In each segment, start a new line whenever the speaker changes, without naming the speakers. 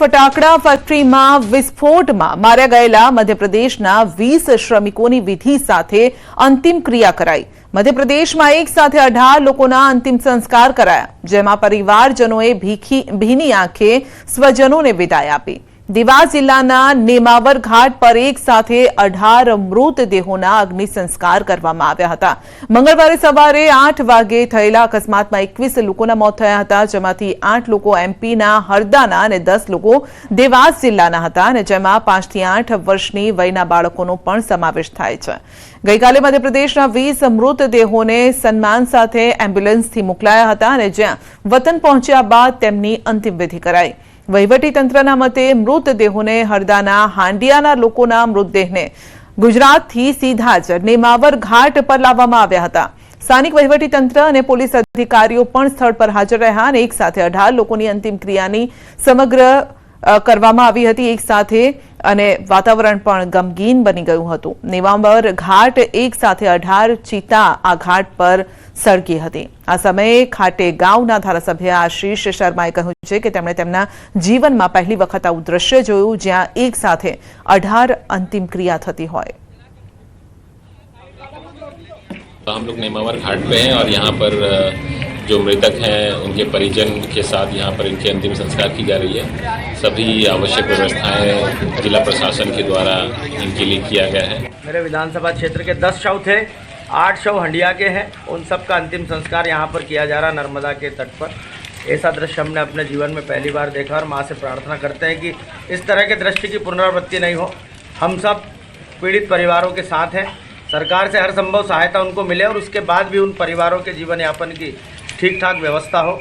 ફટાકડા ફેક્ટરીમાં વિસ્ફોટમાં માર્યા ગયેલા મધ્યપ્રદેશના વીસ શ્રમિકોની વિધિ સાથે અંતિમ ક્રિયા કરાઈ મધ્યપ્રદેશમાં એક સાથે અઢાર લોકોના અંતિમ સંસ્કાર કરાયા જેમાં પરિવારજનોએ ભીની આંખે સ્વજનોને વિદાય આપી દેવા જિલ્લાના નેમાવર ઘાટ પર એક સાથે અઢાર મૃતદેહોના અગ્નિ સંસ્કાર કરવામાં આવ્યા હતા મંગળવારે સવારે આઠ વાગે થયેલા અકસ્માતમાં એકવીસ લોકોના મોત થયા હતા જેમાંથી આઠ લોકો એમપીના હરદાના અને દસ લોકો દેવાસ જિલ્લાના હતા અને જેમાં પાંચથી આઠ વર્ષની વયના બાળકોનો પણ સમાવેશ થાય છે ગઈકાલે મધ્યપ્રદેશના વીસ મૃતદેહોને સન્માન સાથે એમ્બ્યુલન્સથી મોકલાયા હતા અને જ્યાં વતન પહોંચ્યા બાદ તેમની અંતિમવિધિ કરાઈ વહીવટીતંત્રના મતે મૃતદેહોને હરદાના હાંડિયાના લોકોના મૃતદેહને ગુજરાતથી સીધા જ નેમાવર ઘાટ પર લાવવામાં આવ્યા હતા સ્થાનિક વહીવટીતંત્ર અને પોલીસ અધિકારીઓ પણ સ્થળ પર હાજર રહ્યા અને એક સાથે અઢાર લોકોની અંતિમ ક્રિયાની સમગ્ર કરવામાં આવી હતી એકસાથે અને વાતાવરણ પણ ગમગીન બની ગયું હતું નેવાંબર ઘાટ એક સાથે અઢાર ચિતા આ ઘાટ પર સળગી હતી આ સમયે ખાટે ગાંવના ધારાસભ્ય આશીષ શર્માએ કહ્યું છે કે તેમણે તેમના જીવનમાં પહેલી વખત આવું દ્રશ્ય જોયું જ્યાં એક સાથે અઢાર અંતિમ ક્રિયા થતી હોય
तो हम लोग नेमावर घाट पे हैं और यहाँ पर जो मृतक हैं उनके परिजन के साथ यहाँ पर इनके अंतिम संस्कार की जा रही है सभी आवश्यक व्यवस्थाएं जिला प्रशासन के द्वारा इनके लिए किया गया है
मेरे विधानसभा क्षेत्र के दस शव थे आठ शव हंडिया के हैं उन सब का अंतिम संस्कार यहाँ पर किया जा रहा नर्मदा के तट पर ऐसा दृश्य हमने अपने जीवन में पहली बार देखा और माँ से प्रार्थना करते हैं कि इस तरह के दृश्य की पुनरावृत्ति नहीं हो हम सब पीड़ित परिवारों के साथ हैं सरकार से हर संभव सहायता उनको मिले और उसके बाद भी उन परिवारों के जीवन यापन की ठीक ठाक व्यवस्था हो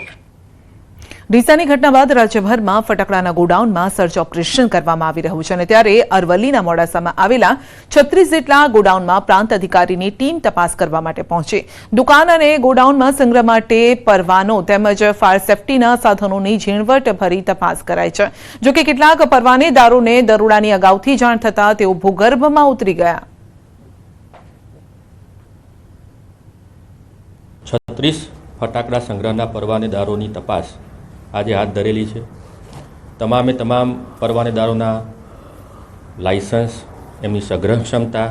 ડીસાની ઘટના બાદ રાજ્યભરમાં ફટાકડાના ગોડાઉનમાં સર્ચ ઓપરેશન કરવામાં આવી રહ્યું છે અને ત્યારે અરવલ્લીના મોડાસામાં આવેલા છત્રીસ જેટલા ગોડાઉનમાં પ્રાંત અધિકારીની ટીમ તપાસ કરવા માટે પહોંચી દુકાન અને ગોડાઉનમાં સંગ્રહ માટે પરવાનો તેમજ ફાયર સેફટીના સાધનોની ઝીણવટ ભરી તપાસ કરાઈ છે જોકે કેટલાક પરવાનેદારોને દરોડાની અગાઉથી જાણ થતાં તેઓ ભૂગર્ભમાં ઉતરી ગયા
છત્રીસ ફટાકડા સંગ્રહના પરવાનેદારોની તપાસ આજે હાથ ધરેલી છે તમામે તમામ પરવાનેદારોના લાઇસન્સ એમની સંગ્રહ ક્ષમતા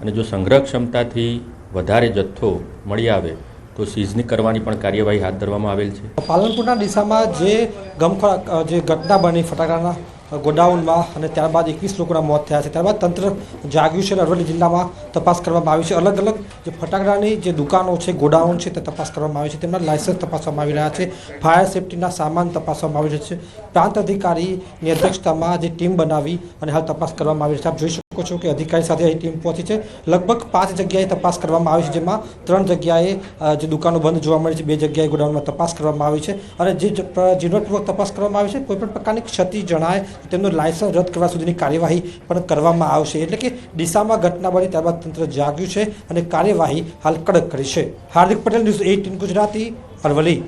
અને જો સંગ્રહ ક્ષમતાથી વધારે જથ્થો મળી આવે તો સીઝની કરવાની પણ કાર્યવાહી હાથ ધરવામાં આવેલ છે
પાલનપુરના દિશામાં જે ગમખોરાક જે ઘટના બની ફટાકડાના ગોડાઉનમાં અને ત્યારબાદ એકવીસ લોકોના મોત થયા છે ત્યારબાદ તંત્ર જાગ્યું છે અને અરવલ્લી જિલ્લામાં તપાસ કરવામાં આવી છે અલગ અલગ જે ફટાકડાની જે દુકાનો છે ગોડાઉન છે તે તપાસ કરવામાં આવી છે તેમના લાયસન્સ તપાસવામાં આવી રહ્યા છે ફાયર સેફટીના સામાન તપાસવામાં આવી રહ્યો છે પ્રાંત અધિકારીની અધ્યક્ષતામાં જે ટીમ બનાવી અને હાલ તપાસ કરવામાં આવી છે આપ જોઈ શકો કે અધિકારી સાથે અહીં ટીમ પહોંચી છે લગભગ પાંચ જગ્યાએ તપાસ કરવામાં આવી છે જેમાં ત્રણ જગ્યાએ જે દુકાનો બંધ જોવા મળી છે બે જગ્યાએ ગોડાઉનમાં તપાસ કરવામાં આવી છે અને જે ઝીણવટપૂર્વક તપાસ કરવામાં આવી છે કોઈપણ પ્રકારની ક્ષતિ જણાય તેમનું લાયસન્સ રદ કરવા સુધીની કાર્યવાહી પણ કરવામાં આવશે એટલે કે દિશામાં ઘટના બની ત્યારબાદ તંત્ર જાગ્યું છે અને કાર્યવાહી હાલ કડક કરી છે હાર્દિક પટેલ ન્યૂઝ એઇટીન ગુજરાતી અરવલી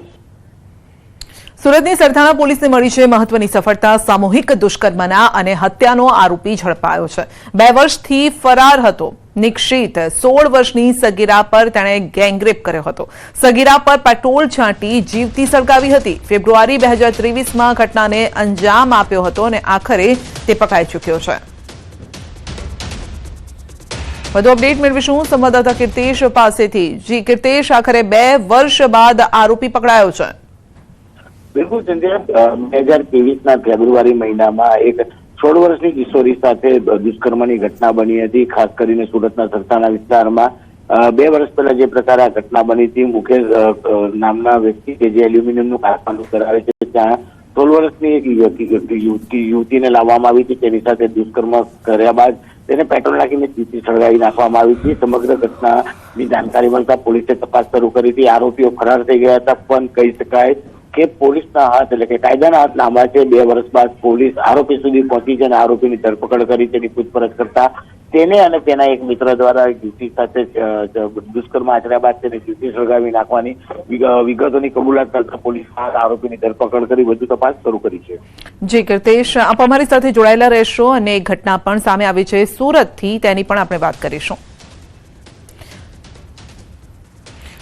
સુરતની સરથાણા પોલીસને મળી છે મહત્વની સફળતા સામૂહિક દુષ્કર્મના અને હત્યાનો આરોપી ઝડપાયો છે બે વર્ષથી ફરાર હતો નિક્ષિત સોળ વર્ષની સગીરા પર તેણે ગેંગરેપ કર્યો હતો સગીરા પર પેટ્રોલ છાંટી જીવતી સળગાવી હતી ફેબ્રુઆરી બે હજાર ત્રેવીસમાં ઘટનાને અંજામ આપ્યો હતો અને આખરે તે પકડાઈ ચૂક્યો છે વધુ અપડેટ મેળવીશું સંવાદદાતા કીર્તેશ પાસેથી જી કીર્તેશ આખરે બે વર્ષ બાદ આરોપી પકડાયો છે
બિલકુલ સંજય બે હજાર ના ફેબ્રુઆરી મહિનામાં એક સોળ વર્ષની કિશોરી સાથે દુષ્કર્મની ઘટના બની હતી ખાસ કરીને સુરતના સરસાના વિસ્તારમાં બે વર્ષ પહેલા જે પ્રકારે આ ઘટના બની હતી મુકેશ નામના વ્યક્તિ કે જે એલ્યુમિનિયમનું કારખાનું કરાવે છે ત્યાં સોળ વર્ષની એક યુવતી યુવતીને લાવવામાં આવી હતી તેની સાથે દુષ્કર્મ કર્યા બાદ તેને પેટ્રોલ નાખીને સીસી સળગાવી નાખવામાં આવી હતી સમગ્ર ઘટનાની જાણકારી મળતા પોલીસે તપાસ શરૂ કરી હતી આરોપીઓ ફરાર થઈ ગયા હતા પણ કહી શકાય કે પોલીસના હાથ એટલે કે કાયદાના હાથ લાંબા છે બે વર્ષ બાદ પોલીસ આરોપી સુધી પહોંચી છે અને આરોપીની ધરપકડ કરી તેની પૂછપરછ કરતા તેને અને તેના એક મિત્ર દ્વારા જ્યુતિ સાથે દુષ્કર્મ આચર્યા બાદ તેને જ્યુતિ સળગાવી નાખવાની વિગતોની કબૂલાત કરતા પોલીસ હાથ આરોપીની ધરપકડ કરી વધુ તપાસ શરૂ કરી છે
જી કીર્તેશ આપ અમારી સાથે જોડાયેલા રહેશો અને ઘટના પણ સામે આવી છે સુરતથી તેની પણ આપણે વાત કરીશું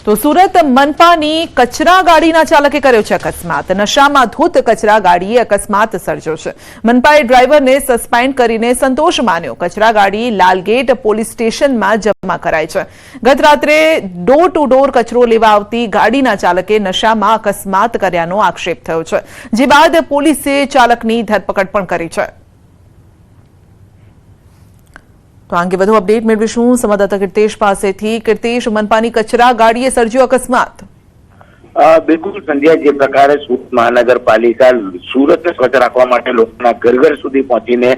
તો સુરત મનપાની કચરા ગાડીના ચાલકે કર્યો છે અકસ્માત નશામાં ધૂત કચરા ગાડીએ અકસ્માત સર્જ્યો છે મનપાએ ડ્રાઈવરને સસ્પેન્ડ કરીને સંતોષ માન્યો કચરા ગાડી લાલગેટ પોલીસ સ્ટેશનમાં જમા કરાય છે ગત રાત્રે ડોર ટુ ડોર કચરો લેવા આવતી ગાડીના ચાલકે નશામાં અકસ્માત કર્યાનો આક્ષેપ થયો છે જે બાદ પોલીસે ચાલકની ધરપકડ પણ કરી છે તો આ અંગે વધુ અપડેટ મેળવીશું સંવાદદાતા કીર્તેશ પાસેથી કીર્તેશ મનપાની કચરા ગાડીએ સર્જ્યો અકસ્માત
બિલકુલ સંધ્યા જે પ્રકારે સુરત મહાનગરપાલિકા સુરત સ્વચ્છ રાખવા માટે લોકોના ઘર ઘર સુધી પહોંચીને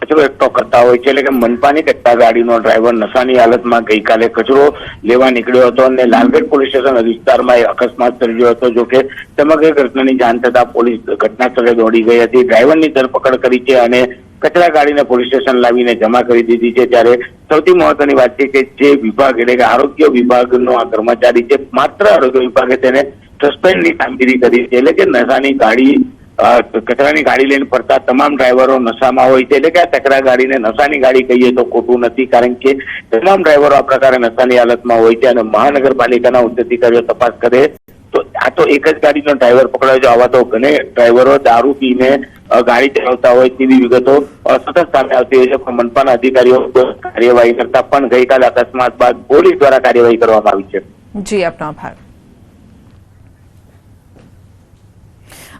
કચરો એકઠો કરતા હોય છે એટલે કે મનપાની ટેક્ટા ગાડીનો ડ્રાઈવર નશાની હાલતમાં ગઈકાલે કચરો લેવા નીકળ્યો હતો અને લાલગઢ પોલીસ સ્ટેશન વિસ્તારમાં એ અકસ્માત સર્જ્યો હતો જોકે સમગ્ર ઘટનાની જાણ થતા પોલીસ ઘટના સ્થળે દોડી ગઈ હતી ડ્રાઈવરની ધરપકડ કરી છે અને કચરા ગાડીને પોલીસ સ્ટેશન લાવીને જમા કરી દીધી છે ત્યારે સૌથી મહત્વની વાત છે કે જે વિભાગ એટલે કે આરોગ્ય વિભાગનો આ કર્મચારી છે માત્ર આરોગ્ય વિભાગે તેને સસ્પેન્ડની કામગીરી કરી છે એટલે કે નશાની ગાડી કચરાની ગાડી લઈને ફરતા તમામ ડ્રાઈવરો નશામાં હોય છે એટલે કે આ કચરા ગાડીને નશાની ગાડી કહીએ તો ખોટું નથી કારણ કે તમામ ડ્રાઈવરો આ પ્રકારે નશાની હાલતમાં હોય છે અને મહાનગરપાલિકાના ઉચ્ચ અધિકારીઓ તપાસ કરે તો આ તો એક જ ગાડીનો ડ્રાઈવર પકડાયો છે આવા તો ઘણે ડ્રાઈવરો દારૂ પીને ગાડી ચલાવતા હોય તેવી વિગતો સતત સામે આવતી હોય છે મનપાના અધિકારીઓ કાર્યવાહી કરતા પણ ગઈકાલે અકસ્માત બાદ પોલીસ દ્વારા કાર્યવાહી કરવામાં આવી છે જી આપનો આભાર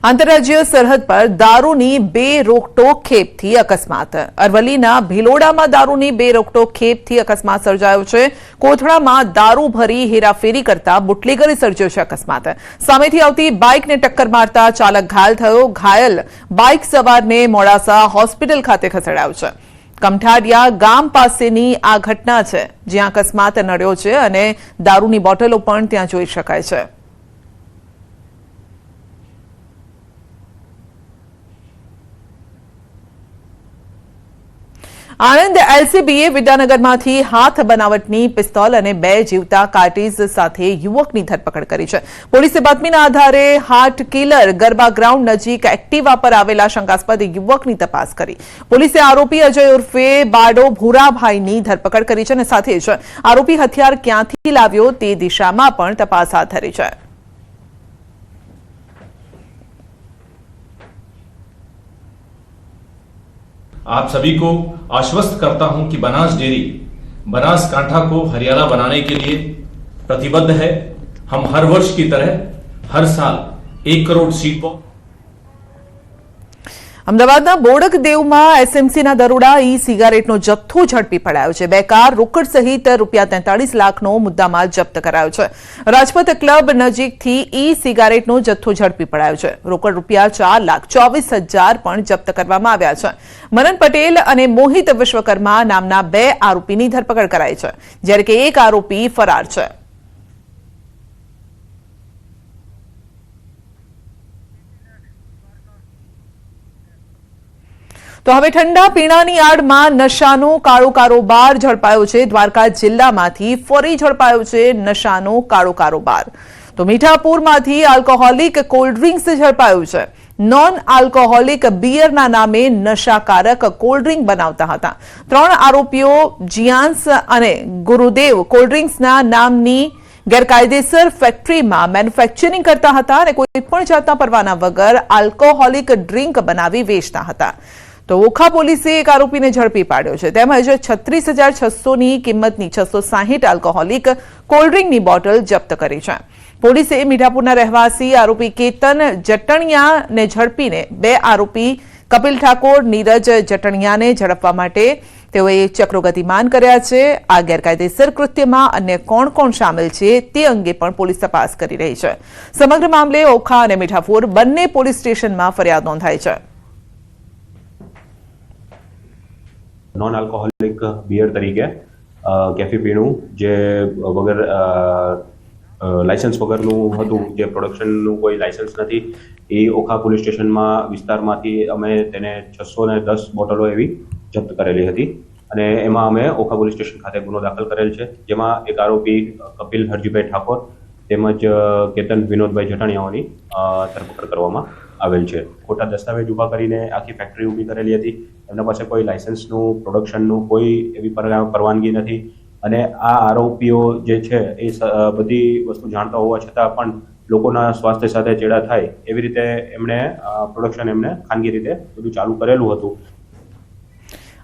આંતરરાજ્ય સરહદ પર દારૂની બે રોકટોક ખેપથી અકસ્માત અરવલ્લીના ભીલોડામાં દારૂની બે રોકટોક ખેપથી અકસ્માત સર્જાયો છે કોથળામાં દારૂ ભરી હેરાફેરી કરતા બુટલેગરે સર્જ્યો છે અકસ્માત સામેથી આવતી બાઇકને ટક્કર મારતા ચાલક ઘાયલ થયો ઘાયલ બાઇક સવારને મોડાસા હોસ્પિટલ ખાતે ખસેડાયો છે કમઠાડિયા ગામ પાસેની આ ઘટના છે જ્યાં અકસ્માત નડ્યો છે અને દારૂની બોટલો પણ ત્યાં જોઈ શકાય છે આણંદ એલસીબીએ વિદ્યાનગરમાંથી હાથ બનાવટની પિસ્તોલ અને બે જીવતા કાર્ટીજ સાથે યુવકની ધરપકડ કરી છે પોલીસે બાતમીના આધારે હાર્ટ કિલર ગરબા ગ્રાઉન્ડ નજીક એક્ટિવા પર આવેલા શંકાસ્પદ યુવકની તપાસ કરી પોલીસે આરોપી અજય ઉર્ફે બાડો ભૂરાભાઈની ધરપકડ કરી છે અને સાથે જ આરોપી હથિયાર ક્યાંથી લાવ્યો તે દિશામાં પણ તપાસ હાથ ધરી છે
आप सभी को आश्वस्त करता हूं कि बनास डेयरी बनास कांठा को हरियाणा बनाने के लिए प्रतिबद्ध है हम हर वर्ष की तरह हर साल एक करोड़ सीट बॉक्स
અમદાવાદના બોડકદેવમાં એસએમસીના દરોડા ઈ સિગારેટનો જથ્થો ઝડપી પડાયો છે બે કાર રોકડ સહિત રૂપિયા તેતાળીસ લાખનો મુદ્દામાલ જપ્ત કરાયો છે રાજપથ ક્લબ નજીકથી ઈ સિગારેટનો જથ્થો ઝડપી પડાયો છે રોકડ રૂપિયા ચાર લાખ ચોવીસ હજાર પણ જપ્ત કરવામાં આવ્યા છે મનન પટેલ અને મોહિત વિશ્વકર્મા નામના બે આરોપીની ધરપકડ કરાઈ છે જ્યારે કે એક આરોપી ફરાર છે તો હવે ઠંડા પીણાની આડમાં નશાનો કાળો કારોબાર ઝડપાયો છે દ્વારકા જિલ્લામાંથી ફરી ઝડપાયો છે નશાનો કાળો કારોબાર તો મીઠાપુરમાંથી આલ્કોહોલિક કોલ્ડ ડ્રિંક્સ ઝડપાયું છે નોન આલ્કોહોલિક બિયરના નામે નશાકારક કોલ્ડ ડ્રિંક બનાવતા હતા ત્રણ આરોપીઓ જિયાન્સ અને ગુરુદેવ કોલ્ડ ડ્રિંક્સના નામની ગેરકાયદેસર ફેક્ટરીમાં મેન્યુફેક્ચરિંગ કરતા હતા અને કોઈ પણ જાતના પરવાના વગર આલ્કોહોલિક ડ્રિંક બનાવી વેચતા હતા તો ઓખા પોલીસે એક આરોપીને ઝડપી પાડ્યો છે તેમજ છત્રીસ હજાર છસોની કિંમતની છસો સાહીઠ આલ્કોહોલિક કોલ્ડ્રિંકની બોટલ જપ્ત કરી છે પોલીસે મીઠાપુરના રહેવાસી આરોપી કેતન જટણિયાને ઝડપીને બે આરોપી કપિલ ઠાકોર નીરજ જટણિયાને ઝડપવા માટે તેઓએ ચક્રો ગતિમાન કર્યા છે આ ગેરકાયદેસર કૃત્યમાં અન્ય કોણ કોણ સામેલ છે તે અંગે પણ પોલીસ તપાસ કરી રહી છે સમગ્ર મામલે ઓખા અને મીઠાપુર બંને પોલીસ સ્ટેશનમાં ફરિયાદ નોંધાઈ છે
નોન આલ્કોહોલિક બિયર તરીકે કેફી પીણું જે વગર લાયસન્સ વગરનું હતું જે પ્રોડક્શનનું કોઈ લાયસન્સ નથી એ ઓખા પોલીસ સ્ટેશનમાં વિસ્તારમાંથી અમે તેને છસો ને દસ બોટલો એવી જપ્ત કરેલી હતી અને એમાં અમે ઓખા પોલીસ સ્ટેશન ખાતે ગુનો દાખલ કરેલ છે જેમાં એક આરોપી કપિલ હરજીભાઈ ઠાકોર તેમજ કેતન વિનોદભાઈ જટાણીયાઓની ધરપકડ કરવામાં આવેલ છે ખોટા દસ્તાવેજ ઊભા કરીને આખી ફેક્ટરી ઊભી કરેલી હતી એમના પાસે કોઈ લાઇસન્સનું પ્રોડક્શનનું કોઈ એવી પરવાનગી નથી અને આ આરોપીઓ જે છે એ બધી વસ્તુ જાણતા હોવા છતાં પણ લોકોના સ્વાસ્થ્ય સાથે ચેડા થાય એવી રીતે એમણે પ્રોડક્શન એમને ખાનગી રીતે બધું ચાલુ કરેલું હતું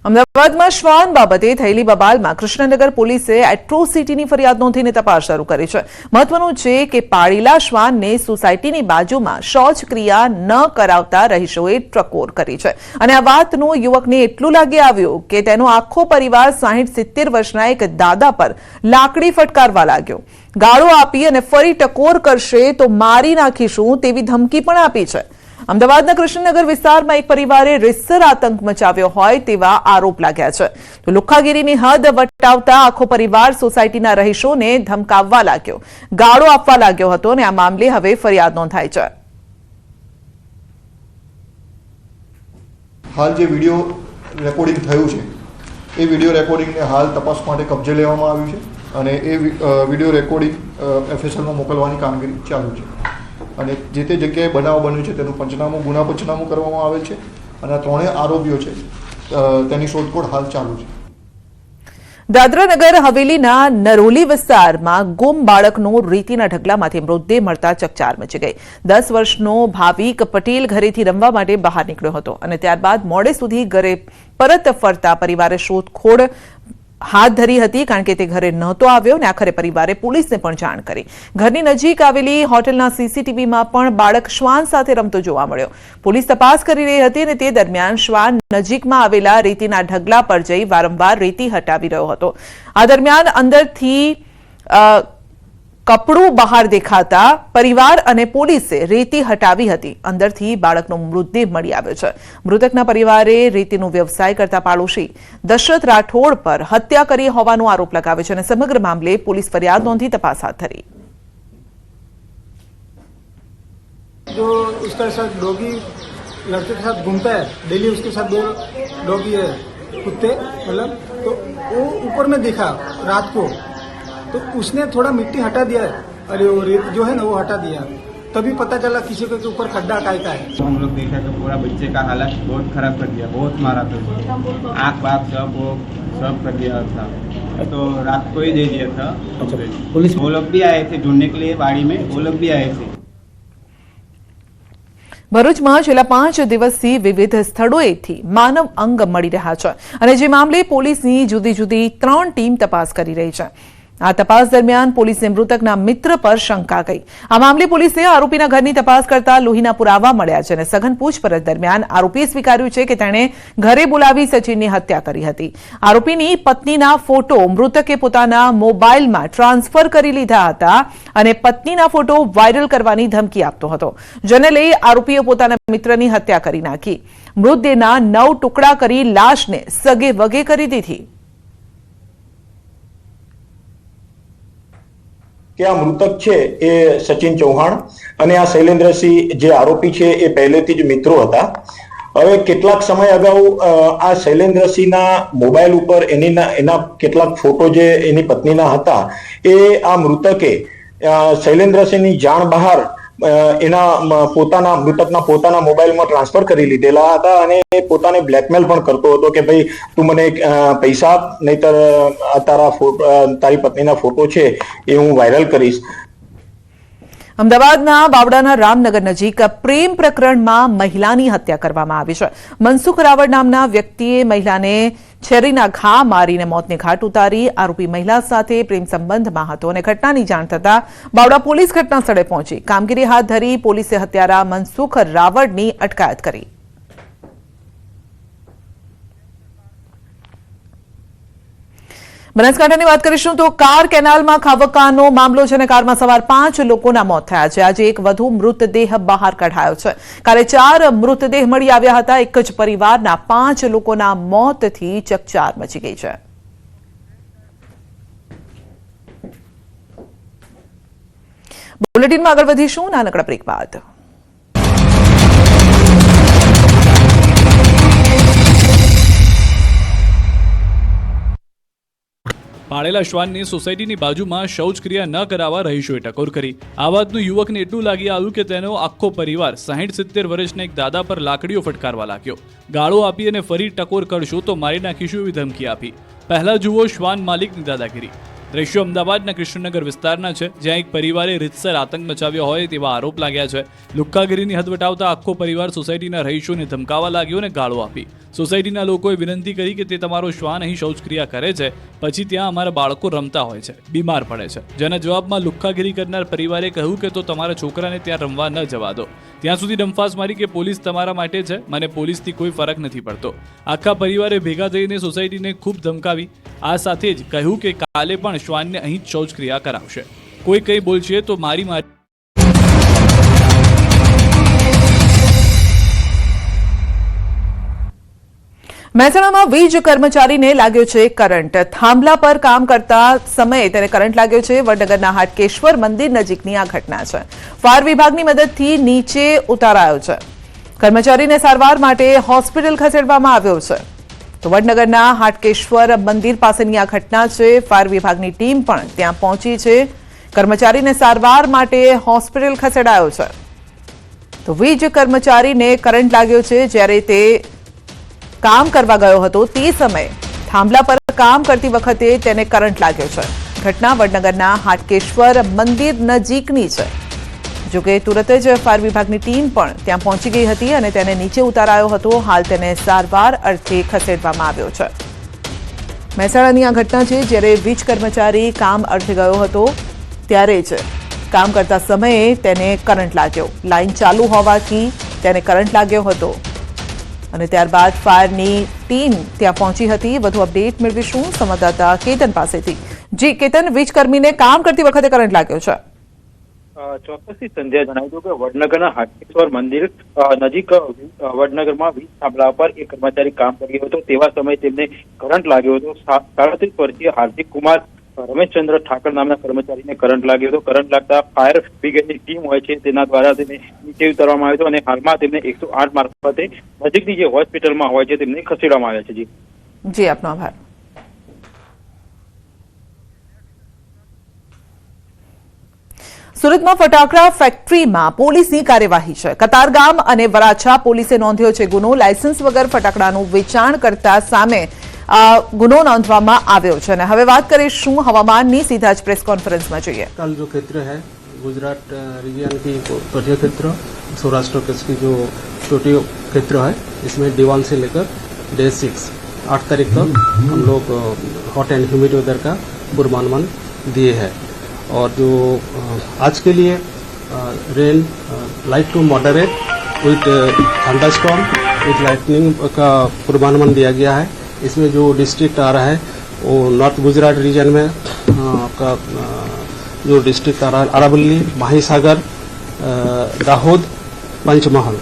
અમદાવાદમાં શ્વાન બાબતે થયેલી બબાલમાં કૃષ્ણનગર પોલીસે એટ્રોસિટીની ફરિયાદ નોંધીને તપાસ શરૂ કરી છે મહત્વનું છે કે પાળીલા શ્વાનને સોસાયટીની બાજુમાં શૌચક્રિયા ન કરાવતા રહીશોએ ટ્રકોર કરી છે અને આ વાતનું યુવકને એટલું લાગી આવ્યું કે તેનો આખો પરિવાર સાહીઠ સિત્તેર વર્ષના એક દાદા પર લાકડી ફટકારવા લાગ્યો ગાળો આપી અને ફરી ટકોર કરશે તો મારી નાખીશું તેવી ધમકી પણ આપી છે અમદાવાદના કૃષ્ણનગર વિસ્તારમાં એક પરિવારે રીતસર આતંક મચાવ્યો હોય તેવા આરોપ લાગ્યા છે તો લુખાગીરીની હદ વટાવતા આખો પરિવાર સોસાયટીના રહીશોને ધમકાવવા લાગ્યો ગાળો આપવા લાગ્યો હતો અને આ મામલે હવે ફરિયાદ નોંધાઈ છે
હાલ જે વિડીયો રેકોર્ડિંગ થયું છે એ વિડીયો રેકોર્ડિંગને હાલ તપાસ માટે કબજે લેવામાં આવ્યું છે અને એ વિડીયો રેકોર્ડિંગ એફએસએલમાં મોકલવાની કામગીરી ચાલુ છે અને જે તે જગ્યાએ બનાવ બન્યો છે તેનું પંચનામું ગુના પંચનામું કરવામાં આવેલ છે અને ત્રણેય આરોપીઓ છે તેની શોધખોળ હાલ ચાલુ છે
દાદરાનગર હવેલીના નરોલી વિસ્તારમાં ગુમ બાળકનો રેતીના ઢગલામાંથી મૃતદેહ મળતા ચકચાર મચી ગઈ દસ વર્ષનો ભાવિક પટેલ ઘરેથી રમવા માટે બહાર નીકળ્યો હતો અને ત્યારબાદ મોડે સુધી ઘરે પરત ફરતા પરિવારે શોધખોળ હાથ ધરી હતી કારણ કે તે ઘરે નહોતો આવ્યો અને આખરે પરિવારે પોલીસને પણ જાણ કરી ઘરની નજીક આવેલી હોટેલના સીસીટીવીમાં પણ બાળક શ્વાન સાથે રમતો જોવા મળ્યો પોલીસ તપાસ કરી રહી હતી અને તે દરમિયાન શ્વાન નજીકમાં આવેલા રેતીના ઢગલા પર જઈ વારંવાર રેતી હટાવી રહ્યો હતો આ દરમિયાન અંદરથી કપડું બહાર દેખાતા પરિવાર અને પોલીસે રેતી હટાવી હતી અંદરથી બાળકનો મૃતદેહ મળી આવ્યો છે મૃતકના પરિવારે રેતીનો વ્યવસાય કરતા પાડોશી દશરથ રાઠોડ પર હત્યા કરી હોવાનો આરોપ લગાવ્યો છે અને સમગ્ર મામલે પોલીસ ફરિયાદ નોંધી તપાસ હાથ ધરી
जो उसका साथ डॉगी लड़के के साथ घूमता तो उसने थोड़ा मिट्टी हटा दिया है अरे वो रेत जो है ना वो हटा दिया तभी पता चला किसी के ऊपर खड्डा काय का है
तो हम लोग देखा कि पूरा बच्चे का हालत बहुत खराब कर दिया बहुत मारा था आँख वाख सब वो सब कर दिया था तो रात को ही दे दिया था अच्छा, पुलिस वो लोग भी आए थे ढूंढने के लिए बाड़ी में वो लोग भी आए थे
ભરૂચમાં છેલ્લા પાંચ દિવસથી વિવિધ સ્થળોએથી માનવ અંગ મળી રહ્યા છે અને જે મામલે પોલીસની જુદી જુદી ત્રણ ટીમ તપાસ કરી રહી છે આ તપાસ દરમિયાન પોલીસને મૃતકના મિત્ર પર શંકા ગઈ આ મામલે પોલીસે આરોપીના ઘરની તપાસ કરતા લોહીના પુરાવા મળ્યા છે અને સઘન પૂછપરછ દરમિયાન આરોપીએ સ્વીકાર્યું છે કે તેણે ઘરે બોલાવી સચિનની હત્યા કરી હતી આરોપીની પત્નીના ફોટો મૃતકે પોતાના મોબાઈલમાં ટ્રાન્સફર કરી લીધા હતા અને પત્નીના ફોટો વાયરલ કરવાની ધમકી આપતો હતો જેને લઈ આરોપીએ પોતાના મિત્રની હત્યા કરી નાખી મૃતદેહના નવ ટુકડા કરી લાશને સગે વગે કરી દીધી
કે આ મૃતક છે એ સચિન ચૌહાણ અને આ શૈલેન્દ્રસિંહ જે આરોપી છે એ પહેલેથી જ મિત્રો હતા હવે કેટલાક સમય અગાઉ આ શૈલેન્દ્રસિંહના મોબાઈલ ઉપર એની એના કેટલાક ફોટો જે એની પત્નીના હતા એ આ મૃતકે શૈલેન્દ્રસિંહની જાણ બહાર એના પોતાના મૃતકના પોતાના મોબાઈલમાં ટ્રાન્સફર કરી લીધેલા હતા અને એ પોતાને બ્લેકમેલ પણ કરતો હતો કે ભાઈ તું મને પૈસા આપ નહીતર તારા તારી પત્નીના ફોટો છે એ હું વાયરલ કરીશ
અમદાવાદના બાવડાના રામનગર નજીક પ્રેમ પ્રકરણમાં મહિલાની હત્યા કરવામાં આવી છે મનસુખ રાવળ નામના વ્યક્તિએ મહિલાને છેરીના ઘા મારીને મોતને ઘાટ ઉતારી આરોપી મહિલા સાથે પ્રેમ સંબંધમાં હતો અને ઘટનાની જાણ થતાં બાવડા પોલીસ ઘટના સ્થળે પહોંચી કામગીરી હાથ ધરી પોલીસે હત્યારા મનસુખ રાવળની અટકાયત કરી બનાસકાંઠાની વાત કરીશું તો કાર કેનાલમાં ખાબકવાનો મામલો છે અને કારમાં સવાર પાંચ લોકોના મોત થયા છે આજે એક વધુ મૃતદેહ બહાર કઢાયો છે કાલે ચાર મૃતદેહ મળી આવ્યા હતા એક જ પરિવારના પાંચ લોકોના મોતથી ચકચાર મચી ગઈ છે બુલેટિનમાં આગળ વધીશું નાનકડા બ્રેક બાદ પાળેલા શ્વાનની સોસાયટીની બાજુમાં શૌચક્રિયા ન કરાવવા રહીશોએ ટકોર કરી આ વાતનું યુવકને એટલું લાગી આવ્યું કે તેનો આખો પરિવાર સાહીઠ સિત્તેર વર્ષના એક દાદા પર લાકડીઓ ફટકારવા લાગ્યો ગાળો આપી અને ફરી ટકોર કરશો તો મારી નાખીશું એવી ધમકી આપી પહેલા જુઓ શ્વાન માલિકની દાદાગીરી દ્રશ્યો અમદાવાદના કૃષ્ણનગર વિસ્તારના છે જ્યાં એક પરિવારે રીતસર આતંક મચાવ્યો હોય તેવા આરોપ લાગ્યા છે લુક્કાગીરીની હદ વટાવતા આખો પરિવાર સોસાયટીના રહીશોને ધમકાવા લાગ્યો અને ગાળો આપી સોસાયટીના લોકોએ વિનંતી કરી કે તે તમારો શ્વાન અહીં શૌચક્રિયા કરે છે પછી ત્યાં અમારા બાળકો રમતા હોય છે બીમાર પડે છે જેના જવાબમાં લુક્કાગીરી કરનાર પરિવારે કહ્યું કે તો તમારા છોકરાને ત્યાં રમવા ન જવા દો ત્યાં સુધી ડંફાસ મારી કે પોલીસ તમારા માટે છે મને પોલીસથી કોઈ ફરક નથી પડતો આખા પરિવારે ભેગા થઈને સોસાયટીને ખૂબ ધમકાવી આ સાથે જ કહ્યું કે કાલે પણ શ્વાનને અહીં જ શૌચક્રિયા કરાવશે કોઈ કંઈ બોલશે તો મારી મારી મહેસાણામાં વીજ કર્મચારીને લાગ્યો છે કરંટ થાંભલા પર કામ કરતા સમયે તેને કરંટ લાગ્યો છે વડનગરના હાટકેશ્વર મંદિર નજીકની આ ઘટના છે ફાયર વિભાગની મદદથી નીચે ઉતારાયો છે કર્મચારીને સારવાર માટે હોસ્પિટલ ખસેડવામાં આવ્યો છે તો વડનગરના હાટકેશ્વર મંદિર પાસેની આ ઘટના છે ફાયર વિભાગની ટીમ પણ ત્યાં પહોંચી છે કર્મચારીને સારવાર માટે હોસ્પિટલ ખસેડાયો છે તો વીજ કર્મચારીને કરંટ લાગ્યો છે જ્યારે તે કામ કરવા ગયો હતો તે સમયે થાંભલા પર કામ કરતી વખતે તેને કરંટ લાગ્યો છે ઘટના વડનગરના હાટકેશ્વર મંદિર નજીકની છે જોકે તુરત જ ફાયર વિભાગની ટીમ પણ ત્યાં પહોંચી ગઈ હતી અને તેને નીચે ઉતારાયો હતો હાલ તેને સારવાર અર્થે ખસેડવામાં આવ્યો છે મહેસાણાની આ ઘટના છે જ્યારે વીજ કર્મચારી કામ અર્થે ગયો હતો ત્યારે જ કામ કરતા સમયે તેને કરંટ લાગ્યો લાઇન ચાલુ હોવાથી તેને કરંટ લાગ્યો હતો અને ત્યારબાદ ફાયરની ટીમ ત્યાં પહોંચી હતી વધુ અપડેટ મેળવીશું સંવાદદાતા કેતન પાસેથી જી કેતન વીજકર્મીને કામ કરતી વખતે કરંટ લાગ્યો છે
ચોક્કસથી સંધ્યા જણાવી દઉં કે વડનગરના હાટકેશ્વર મંદિર નજીક વડનગરમાં વીજ થાંભલા પર એક કર્મચારી કામ કરી હતો તેવા સમયે તેમને કરંટ લાગ્યો હતો સાડત્રીસ વર્ષીય હાર્દિક કુમાર રમેશચંદ્ર ઠાકર નામના કર્મચારીને કરંટ લાગ્યો હતો કરંટ લાગતા ફાયર બ્રિગેડની ટીમ હોય છે તેના દ્વારા તેને નીચે ઉતારવામાં આવ્યો હતો અને હાલમાં તેમને એકસો આઠ મારફતે નજીકની જે હોસ્પિટલમાં હોય છે તેમને ખસેડવામાં આવ્યા છે જી જી આપનો આભાર
સુરતમાં ફટાકડા ફેક્ટરીમાં પોલીસની કાર્યવાહી છે કતારગામ અને વરાછા પોલીસે નોંધ્યો છે ગુનો લાયસન્સ વગર ફટાકડાનું વેચાણ કરતા સામે ગુનો નોંધવામાં આવ્યો છે અને હવે વાત કરીએ શું હવામાનની સીધા જ પ્રેસ કોન્ફરન્સમાં જોઈએ
કાલ જો ક્ષેત્ર હૈ ગુજરાત રિજિયન की तटीय क्षेत्र सौराष्ट्र कच्छ की जो तटीय क्षेत्र है इसमें दीवान से लेकर डे सिक्स आठ तारीख तक हम लोग हॉट एंड ह्यूमिड वेदर का पूर्वानुमान दिए और जो आज के लिए rain light to moderate with storm with lightning का पूर्वानुमान दिया गया है इसमें जो डिस्ट्रिक्ट आ रहा है वो नॉर्थ गुजरात रीजन में आपका जो डिस्ट्रिक्ट आ रहा है अरावली माहीसागर दाहोद पंचमहल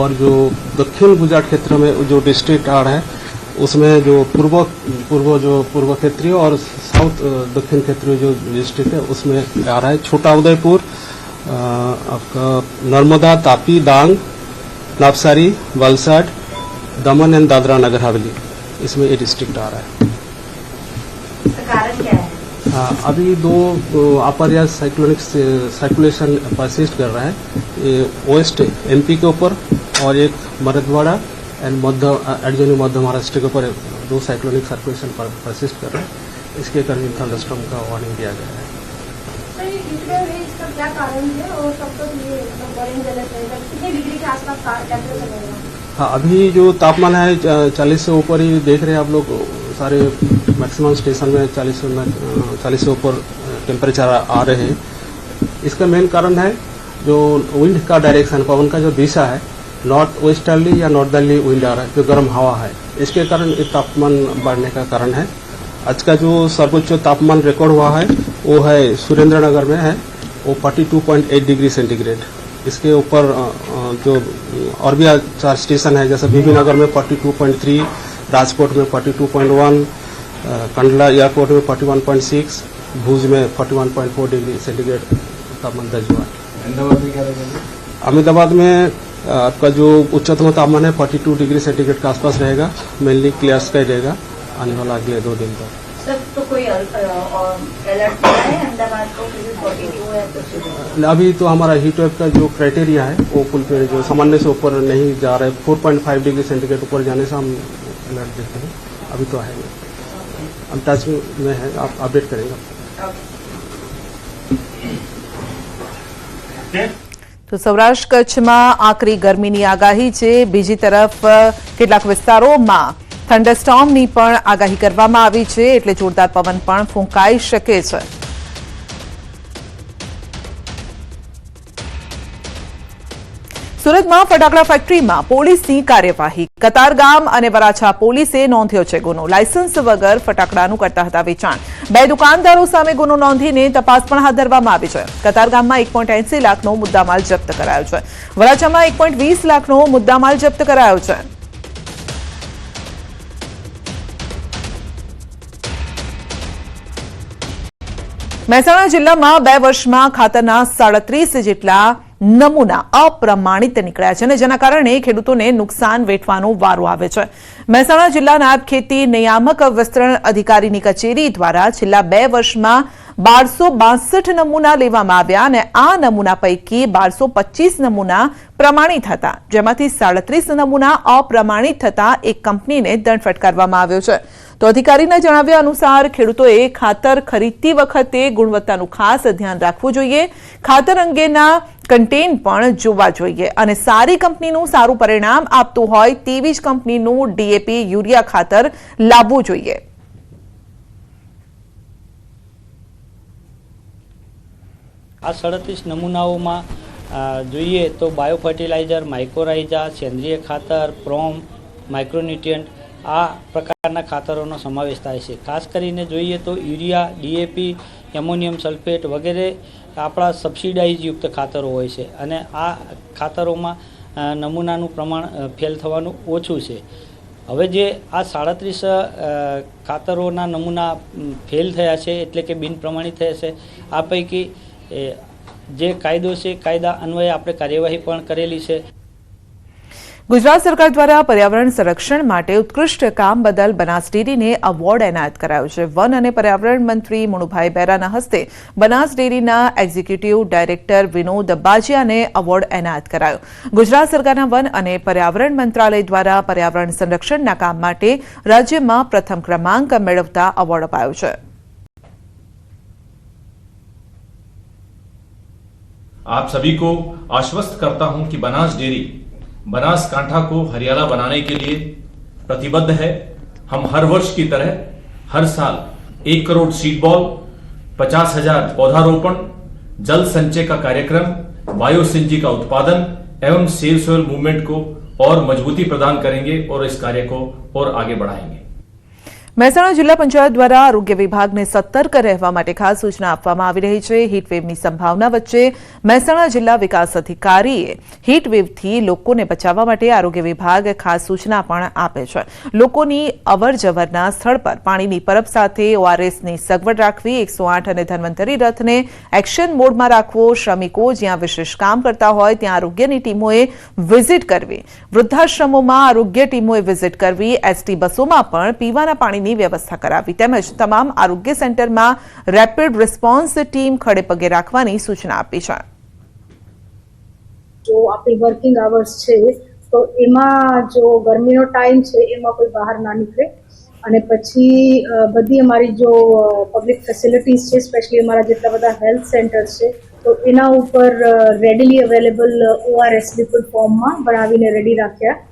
और जो दक्षिण गुजरात क्षेत्र में जो डिस्ट्रिक्ट आ रहा है उसमें जो पूर्व पूर्व जो पूर्व क्षेत्रीय और साउथ दक्षिण क्षेत्रीय जो डिस्ट्रिक्ट है उसमें आ रहा है छोटा उदयपुर आपका नर्मदा तापी डांग नापसारी वलसाड दमन एंड दादरा नगर हवेली इसमें ये डिस्ट्रिक्ट आ रहा है अभी दो अपर या साइक्लोनिक सर्कुलेशन परसिस्ट कर रहा है वेस्ट एमपी के ऊपर और एक मरदवाड़ा एंड मध्य एडजोनी मध्य महाराष्ट्र के ऊपर दो साइक्लोनिक सर्कुलेशन पर प्रसिस्ट कर रहे हैं इसके कारण थंडरस्टॉर्म का वार्निंग दिया गया तो है हाँ अभी जो तापमान है चालीस से ऊपर ही देख रहे हैं आप लोग सारे मैक्सिमम स्टेशन में चालीस चालीस से ऊपर टेम्परेचर आ रहे हैं इसका मेन कारण है जो विंड का डायरेक्शन पवन का जो दिशा है नॉर्थ वेस्टर्ली या दिल्ली विंड आ रहा है जो गर्म हवा है इसके कारण ये तापमान बढ़ने का कारण है आज का जो सर्वोच्च तापमान रिकॉर्ड हुआ है वो है सुरेंद्रनगर में है वो 42.8 डिग्री सेंटीग्रेड इसके ऊपर जो और भी चार अच्छा स्टेशन है जैसे बीबी नगर में 42.3 राजकोट में 42.1 कंडला एयरपोर्ट में 41.6 भुज में 41.4 डिग्री सेंटीग्रेड तापमान दर्ज हुआ है अहमदाबाद में आपका जो उच्चतम तापमान है 42 डिग्री सेंटीग्रेड के आसपास रहेगा मेनली क्लियर स्काई रहेगा आने वाला अगले दो दिन तक तो तो अभी तो हमारा हीट वेव का जो क्राइटेरिया है वो फुल जो सामान्य से ऊपर नहीं जा रहे four point five degree centigrade ऊपर जाने से हम अलर्ट देते हैं अभी तो है नहीं हम टच में है आप अपडेट करेंगे તો સૌરાષ્ટ્ર કચ્છમાં આકરી ગરમીની આગાહી છે બીજી તરફ કેટલાક વિસ્તારોમાં થંડરસ્ટોર્મની પણ આગાહી કરવામાં આવી છે એટલે જોરદાર પવન પણ ફૂંકાઈ શકે છે સુરતમાં ફટાકડા ફેક્ટરીમાં પોલીસની કાર્યવાહી કતારગામ અને વરાછા પોલીસે નોંધ્યો છે ગુનો લાયસન્સ વગર ફટાકડાનું કરતા હતા વેચાણ બે દુકાનદારો સામે ગુનો નોંધીને તપાસ પણ હાથ ધરવામાં આવી છે કતારગામમાં એક પોઈન્ટ એસી લાખનો મુદ્દામાલ જપ્ત કરાયો છે વરાછામાં એક પોઈન્ટ વીસ લાખનો મુદ્દામાલ જપ્ત કરાયો છે મહેસાણા જિલ્લામાં બે વર્ષમાં ખાતરના સાડત્રીસ જેટલા નમૂના અપ્રમાણિત નીકળ્યા છે અને જેના કારણે ખેડૂતોને નુકસાન વેઠવાનો વારો આવે છે મહેસાણા જિલ્લાના ખેતી નિયામક વિસ્તરણ અધિકારીની કચેરી દ્વારા છેલ્લા બે વર્ષમાં બારસો બાસઠ નમૂના લેવામાં આવ્યા અને આ નમૂના પૈકી બારસો પચીસ નમૂના પ્રમાણિત હતા જેમાંથી સાડત્રીસ નમૂના અપ્રમાણિત થતા એક કંપનીને દંડ ફટકારવામાં આવ્યો છે તો અધિકારીના જણાવ્યા અનુસાર ખેડૂતોએ ખાતર ખરીદતી વખતે ગુણવત્તાનું ખાસ ધ્યાન રાખવું જોઈએ ખાતર અંગેના કન્ટેન પણ જોવા જોઈએ અને સારી કંપનીનું સારું પરિણામ આપતું હોય તેવી જ કંપનીનું ડીએ ડીએપી યુરિયા ખાતર લાવવું જોઈએ આ સડત્રીસ નમૂનાઓમાં જોઈએ તો બાયો ફર્ટિલાઇઝર માઇક્રોરાઇઝા સેન્દ્રિય ખાતર પ્રોમ માઇક્રોન્યુટ્રિયન્ટ આ પ્રકારના ખાતરોનો સમાવેશ થાય છે ખાસ કરીને જોઈએ તો યુરિયા ડીએપી એમોનિયમ સલ્ફેટ વગેરે આપણા સબસિડાઇઝ યુક્ત ખાતરો હોય છે અને આ ખાતરોમાં નમૂનાનું પ્રમાણ ફેલ થવાનું ઓછું છે હવે જે આ સાડત્રીસ ખાતરોના નમૂના ફેલ થયા છે એટલે કે બિનપ્રમાણિત થયા છે આ પૈકી જે કાયદો છે કાયદા અન્વયે આપણે કાર્યવાહી પણ કરેલી છે ગુજરાત સરકાર દ્વારા પર્યાવરણ સંરક્ષણ માટે ઉત્કૃષ્ટ કામ બદલ બનાસ ડેરીને એવોર્ડ એનાયત કરાયો છે વન અને પર્યાવરણ મંત્રી મુણુભાઈ બેરાના હસ્તે બનાસ ડેરીના એક્ઝિક્યુટિવ ડાયરેક્ટર વિનોદ બાજિયાને એવોર્ડ એનાયત કરાયો ગુજરાત સરકારના વન અને પર્યાવરણ મંત્રાલય દ્વારા પર્યાવરણ સંરક્ષણના કામ માટે રાજ્યમાં પ્રથમ ક્રમાંક મેળવતા એવોર્ડ અપાયો છે आप सभी को आश्वस्त करता हूं कि बनास डेयरी बनासकांठा को हरियाला बनाने के लिए प्रतिबद्ध है हम हर वर्ष की तरह हर साल एक करोड़ सीड बॉल पचास हजार पौधारोपण जल संचय का कार्यक्रम बायोसिंजी का उत्पादन एवं सेव सोयल मूवमेंट को और मजबूती प्रदान करेंगे और इस कार्य को और आगे बढ़ाएंगे મહેસાણા જિલ્લા પંચાયત દ્વારા આરોગ્ય વિભાગને સતર્ક રહેવા માટે ખાસ સૂચના આપવામાં આવી રહી છે હીટવેવની સંભાવના વચ્ચે મહેસાણા જિલ્લા વિકાસ અધિકારીએ હીટવેવથી લોકોને બચાવવા માટે આરોગ્ય વિભાગ ખાસ સૂચના પણ આપે છે લોકોની અવરજવરના સ્થળ પર પાણીની પરબ સાથે ઓઆરએસની સગવડ રાખવી એકસો આઠ અને ધન્વંતરી રથને એક્શન મોડમાં રાખવો શ્રમિકો જ્યાં વિશેષ કામ કરતા હોય ત્યાં આરોગ્યની ટીમોએ વિઝિટ કરવી વૃદ્ધાશ્રમોમાં આરોગ્ય ટીમોએ વિઝિટ કરવી એસટી બસોમાં પણ પીવાના પાણીની પાણીની વ્યવસ્થા કરાવી તેમજ તમામ આરોગ્ય સેન્ટરમાં રેપિડ રિસ્પોન્સ ટીમ ખડેપગે રાખવાની સૂચના આપી છે જો આપણી વર્કિંગ આવર્સ છે તો એમાં જો ગરમીનો ટાઈમ છે એમાં કોઈ બહાર ના નીકળે અને પછી બધી અમારી જો પબ્લિક ફેસિલિટીઝ છે સ્પેશિયલી અમારા જેટલા બધા હેલ્થ સેન્ટર્સ છે તો એના ઉપર રેડીલી અવેલેબલ ઓઆરએસ લિક્વિડ ફોર્મમાં બનાવીને રેડી રાખ્યા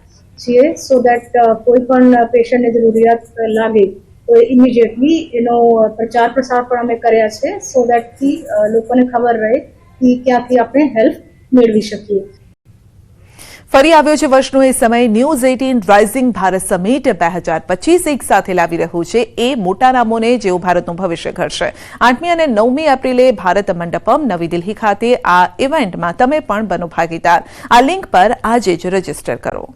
છીએ સો દેટ કોઈ પણ પેશન્ટને જરૂરિયાત uh, લાગે તો ઇમિડિયેટલી એનો uh, પ્રચાર પ્રસાર પણ અમે કર્યા છે સો દેટથી uh, લોકોને ખબર રહે કે ક્યાંથી આપણે હેલ્પ મેળવી શકીએ ફરી આવ્યો છે વર્ષનો એ સમય news eighteen rising Bharat summit બે હજાર પચીસ એક સાથે લાવી રહ્યું છે એ મોટા નામોને જેઓ ભારતનું ભવિષ્ય ઘડશે આઠમી અને નવમી એપ્રિલે ભારત મંડપમ નવી દિલ્હી ખાતે આ ઇવેન્ટમાં તમે પણ બનો ભાગીદાર આ લિંક પર આજે જ રજીસ્ટર કરો